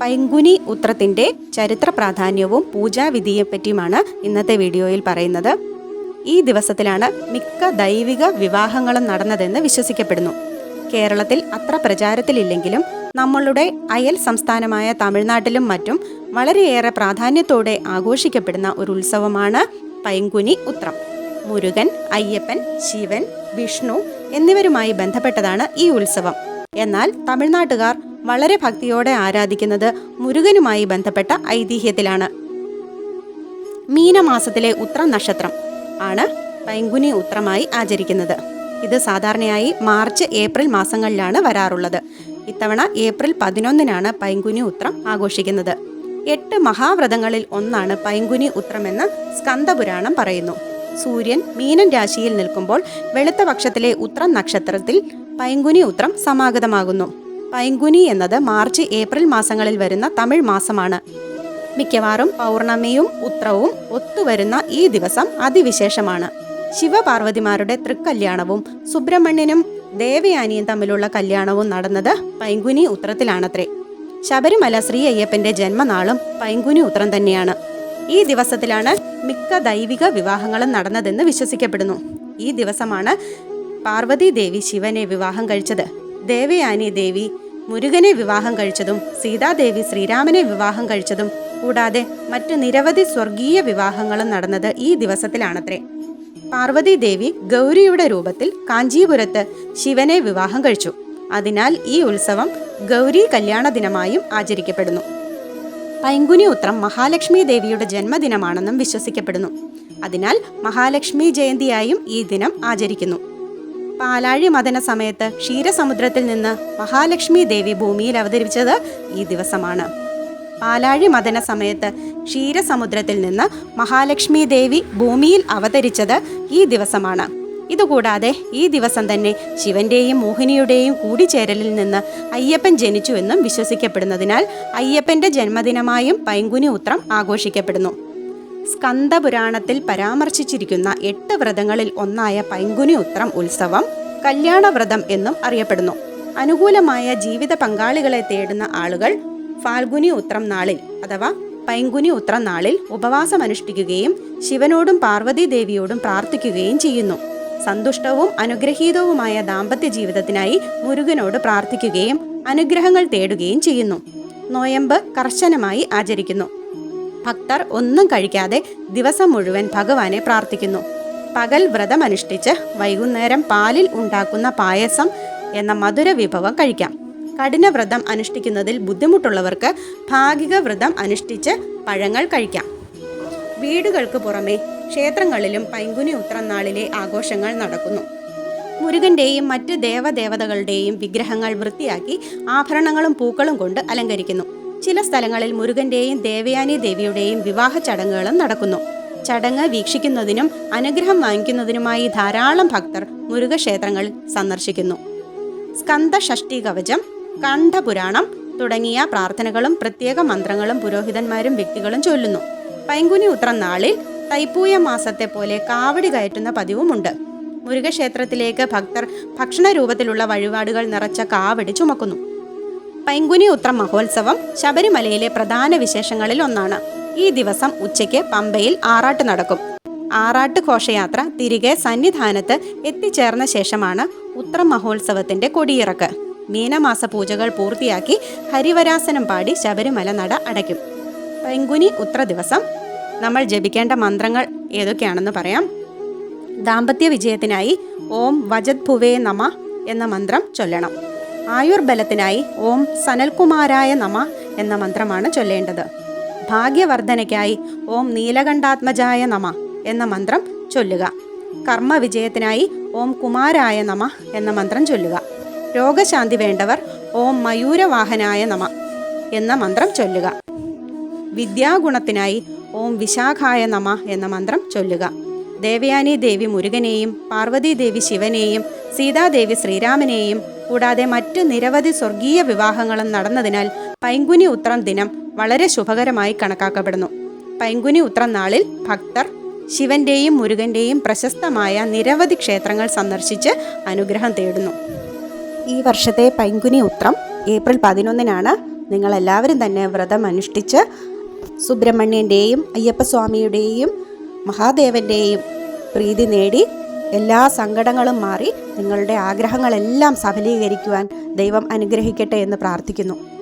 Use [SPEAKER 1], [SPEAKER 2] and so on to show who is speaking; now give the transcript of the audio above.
[SPEAKER 1] പൈങ്കുനി ഉത്രത്തിന്റെ ചരിത്ര പ്രാധാന്യവും പൂജാവിധിയെ പറ്റിയുമാണ് ഇന്നത്തെ വീഡിയോയിൽ പറയുന്നത്. ഈ ദിവസത്തിലാണ് മിക്ക ദൈവിക വിവാഹങ്ങളും നടന്നതെന്ന് വിശ്വസിക്കപ്പെടുന്നു. കേരളത്തിൽ അത്ര പ്രചാരത്തിലില്ലെങ്കിലും നമ്മളുടെ അയൽ സംസ്ഥാനമായ തമിഴ്നാട്ടിലും മറ്റും വളരെയേറെ പ്രാധാന്യത്തോടെ ആഘോഷിക്കപ്പെടുന്ന ഒരു ഉത്സവമാണ് പൈങ്കുനി ഉത്രം. മുരുകൻ അയ്യപ്പൻ ശിവൻ വിഷ്ണു എന്നിവരുമായി ബന്ധപ്പെട്ടതാണ് ഈ ഉത്സവം. എന്നാൽ തമിഴ്നാട്ടുകാർ വളരെ ഭക്തിയോടെ ആരാധിക്കുന്നത് മുരുകനുമായി ബന്ധപ്പെട്ട ഐതിഹ്യത്തിലാണ്. മീനമാസത്തിലെ ഉത്ര നക്ഷത്രം ആണ് പൈങ്കുനി ഉത്രമായി ആചരിക്കുന്നത്. ഇത് സാധാരണയായി മാർച്ച് ഏപ്രിൽ മാസങ്ങളിലാണ് വരാറുള്ളത്. ഇത്തവണ ഏപ്രിൽ പതിനൊന്നിനാണ് പൈങ്കുനി ഉത്രം ആഘോഷിക്കുന്നത്. എട്ട് മഹാവ്രതങ്ങളിൽ ഒന്നാണ് പൈങ്കുനി ഉത്രമെന്ന് സ്കന്ദപുരാണം പറയുന്നു. സൂര്യൻ മീനൻ രാശിയിൽ നിൽക്കുമ്പോൾ വെളുത്ത പക്ഷത്തിലെ ഉത്രം നക്ഷത്രത്തിൽ പൈങ്കുനി ഉത്രം സമാഗതമാകുന്നു. പൈങ്കുനി എന്നത് മാർച്ച് ഏപ്രിൽ മാസങ്ങളിൽ വരുന്ന തമിഴ് മാസമാണ്. മിക്കവാറും പൗർണമിയും ഉത്രവും ഒത്തുവരുന്ന ഈ ദിവസം അതിവിശേഷമാണ്. ശിവപാർവതിമാരുടെ തൃക്കല്യാണവും സുബ്രഹ്മണ്യനും ദേവയാനിയും തമ്മിലുള്ള കല്യാണവും നടന്നത് പൈങ്കുനി ഉത്രത്തിലാണത്രേ. ശബരിമല ശ്രീ അയ്യപ്പന്റെ ജന്മനാളും പൈങ്കുനി ഉത്രം തന്നെയാണ്. ഈ ദിവസത്തിലാണ് മിക്ക ദൈവിക വിവാഹങ്ങളും നടന്നതെന്ന് വിശ്വസിക്കപ്പെടുന്നു. ഈ ദിവസമാണ് പാർവതി ദേവി ശിവനെ വിവാഹം കഴിച്ചത്. ദേവയാനി ദേവി മുരുകനെ വിവാഹം കഴിച്ചതും സീതാദേവി ശ്രീരാമനെ വിവാഹം കഴിച്ചതും കൂടാതെ മറ്റു നിരവധി സ്വർഗീയ വിവാഹങ്ങളും നടന്നത് ഈ ദിവസത്തിലാണത്രേ. പാർവതി ദേവി ഗൗരിയുടെ രൂപത്തിൽ കാഞ്ചീപുരത്ത് ശിവനെ വിവാഹം കഴിച്ചു. അതിനാൽ ഈ ഉത്സവം ഗൗരി കല്യാണ ദിനമായും ആചരിക്കപ്പെടുന്നു. പൈങ്കുനി ഉത്രം മഹാലക്ഷ്മി ദേവിയുടെ ജന്മദിനമാണെന്നും വിശ്വസിക്കപ്പെടുന്നു. അതിനാൽ മഹാലക്ഷ്മി ജയന്തിയായും ഈ ദിനം ആചരിക്കുന്നു. പാലാഴി മദന സമയത്ത് ക്ഷീരസമുദ്രത്തിൽ നിന്ന് മഹാലക്ഷ്മി ദേവി ഭൂമിയിൽ അവതരിപ്പിച്ചത് ഈ ദിവസമാണ്. പാലാഴി മദന സമയത്ത് ക്ഷീരസമുദ്രത്തിൽ നിന്ന് മഹാലക്ഷ്മി ദേവി ഭൂമിയിൽ അവതരിച്ചത് ഈ ദിവസമാണ്. ഇതുകൂടാതെ ഈ ദിവസം തന്നെ ശിവന്റെയും മോഹിനിയുടെയും കൂടിച്ചേരലിൽ നിന്ന് അയ്യപ്പൻ ജനിച്ചുവെന്നും വിശ്വസിക്കപ്പെടുന്നതിനാൽ അയ്യപ്പന്റെ ജന്മദിനമായും പൈങ്കുനി ഉത്രം ആഘോഷിക്കപ്പെടുന്നു. സ്കന്ദപുരാണത്തിൽ പരാമർശിച്ചിരിക്കുന്ന എട്ട് വ്രതങ്ങളിൽ ഒന്നായ പൈങ്കുനി ഉത്രം ഉത്സവം കല്യാണവ്രതം എന്നും അറിയപ്പെടുന്നു. അനുകൂലമായ ജീവിത പങ്കാളികളെ തേടുന്ന ആളുകൾ ഫാൽഗുനി ഉത്രം നാളിൽ അഥവാ പൈങ്കുനി ഉത്രം നാളിൽ ഉപവാസം അനുഷ്ഠിക്കുകയും ശിവനോടും പാർവതി ദേവിയോടും പ്രാർത്ഥിക്കുകയും ചെയ്യുന്നു. സന്തുഷ്ടവും അനുഗ്രഹീതവുമായ ദാമ്പത്യ ജീവിതത്തിനായി മുരുകനോട് പ്രാർത്ഥിക്കുകയും അനുഗ്രഹങ്ങൾ തേടുകയും ചെയ്യുന്നു. നോയമ്പ് കർശനമായി ആചരിക്കുന്നു. ഭക്തർ ഒന്നും കഴിക്കാതെ ദിവസം മുഴുവൻ ഭഗവാനെ പ്രാർത്ഥിക്കുന്നു. പകൽ വ്രതമനുഷ്ഠിച്ച് വൈകുന്നേരം പാലിൽ ഉണ്ടാക്കുന്ന പായസം എന്ന മധുര വിഭവം കഴിക്കാം. കഠിന വ്രതം അനുഷ്ഠിക്കുന്നതിൽ ബുദ്ധിമുട്ടുള്ളവർക്ക് ഭാഗിക വ്രതം അനുഷ്ഠിച്ച് പഴങ്ങൾ കഴിക്കാം. വീടുകൾക്ക് പുറമെ ക്ഷേത്രങ്ങളിലും പൈങ്കുനി ഉത്രനാളിലെ ആഘോഷങ്ങൾ നടക്കുന്നു. മുരുകന്റെയും മറ്റ് ദേവദേവതകളുടെയും വിഗ്രഹങ്ങൾ വൃത്തിയാക്കി ആഭരണങ്ങളും പൂക്കളും കൊണ്ട് അലങ്കരിക്കുന്നു. ചില സ്ഥലങ്ങളിൽ മുരുകന്റെയും ദേവയാനി ദേവിയുടെയും വിവാഹ ചടങ്ങുകളും നടക്കുന്നു. ചടങ്ങ് വീക്ഷിക്കുന്നതിനും അനുഗ്രഹം വാങ്ങിക്കുന്നതിനുമായി ധാരാളം ഭക്തർ മുരുകക്ഷേത്രങ്ങൾ സന്ദർശിക്കുന്നു. സ്കന്ദഷഷ്ടി കവചം കണ്ഠപുരാണം തുടങ്ങിയ പ്രാർത്ഥനകളും പ്രത്യേക മന്ത്രങ്ങളും പുരോഹിതന്മാരും വ്യക്തികളും ചൊല്ലുന്നു. പൈങ്കുനി ഉത്രം നാളിൽ തൈപ്പൂയ മാസത്തെ പോലെ കാവടി കയറ്റുന്ന പതിവുമുണ്ട്. മുരുകക്ഷേത്രത്തിലേക്ക് ഭക്തർ ഭക്ഷണ രൂപത്തിലുള്ള വഴിപാടുകൾ നിറച്ച കാവടി ചുമക്കുന്നു. പൈങ്കുനി ഉത്രം മഹോത്സവം ശബരിമലയിലെ പ്രധാന വിശേഷങ്ങളിൽ ഒന്നാണ്. ഈ ദിവസം ഉച്ചയ്ക്ക് പമ്പയിൽ ആറാട്ട് നടക്കും. ആറാട്ട് ഘോഷയാത്ര തിരികെ സന്നിധാനത്ത് എത്തിച്ചേർന്ന ശേഷമാണ് ഉത്രം മഹോത്സവത്തിന്റെ കൊടിയിറക്ക്. മീനമാസ പൂജകൾ പൂർത്തിയാക്കി ഹരിവരാസനം പാടി ശബരിമല നട അടയ്ക്കും. പൈങ്കുനി ഉത്ര ദിവസം നമ്മൾ ജപിക്കേണ്ട മന്ത്രങ്ങൾ ഏതൊക്കെയാണെന്ന് പറയാം. ദാമ്പത്യ വിജയത്തിനായി ഓം വജത് ഭുവേ നമ എന്ന മന്ത്രം ചൊല്ലണം. ആയുർബലത്തിനായി ഓം സനൽകുമാരായ നമ എന്ന മന്ത്രമാണ് ചൊല്ലേണ്ടത്. ഭാഗ്യവർദ്ധനയ്ക്കായി ഓം നീലകണ്ഠാത്മജായ നമ എന്ന മന്ത്രം ചൊല്ലുക. കർമ്മവിജയത്തിനായി ഓം കുമാരായ നമ എന്ന മന്ത്രം ചൊല്ലുക. രോഗശാന്തി വേണ്ടവർ ഓം മയൂരവാഹനായ നമ എന്ന മന്ത്രം ചൊല്ലുക. വിദ്യാഗുണത്തിനായി ഓം വിശാഖായ നമ എന്ന മന്ത്രം ചൊല്ലുക. ദേവയാനി ദേവി മുരുകനെയും പാർവതി ദേവി ശിവനെയും സീതാദേവി ശ്രീരാമനെയും കൂടാതെ മറ്റു നിരവധി സ്വർഗീയ വിവാഹങ്ങളും നടന്നതിനാൽ പൈങ്കുനി ഉത്രം ദിനം വളരെ ശുഭകരമായി കണക്കാക്കപ്പെടുന്നു. പൈങ്കുനി ഉത്രം നാളിൽ ഭക്തർ ശിവന്റെയും മുരുകന്റെയും പ്രശസ്തമായ നിരവധി ക്ഷേത്രങ്ങൾ സന്ദർശിച്ച് അനുഗ്രഹം തേടുന്നു. ഈ വർഷത്തെ പൈങ്കുനി ഉത്രം ഏപ്രിൽ പതിനൊന്നിനാണ്. നിങ്ങളെല്ലാവരും തന്നെ വ്രതം അനുഷ്ഠിച്ച് സുബ്രഹ്മണ്യന്റെയും അയ്യപ്പസ്വാമിയുടെയും മഹാദേവന്റെയും പ്രീതി നേടി എല്ലാ സങ്കടങ്ങളും മാറി നിങ്ങളുടെ ആഗ്രഹങ്ങളെല്ലാം സഫലീകരിക്കുവാൻ ദൈവം അനുഗ്രഹിക്കട്ടെ എന്ന് പ്രാർത്ഥിക്കുന്നു.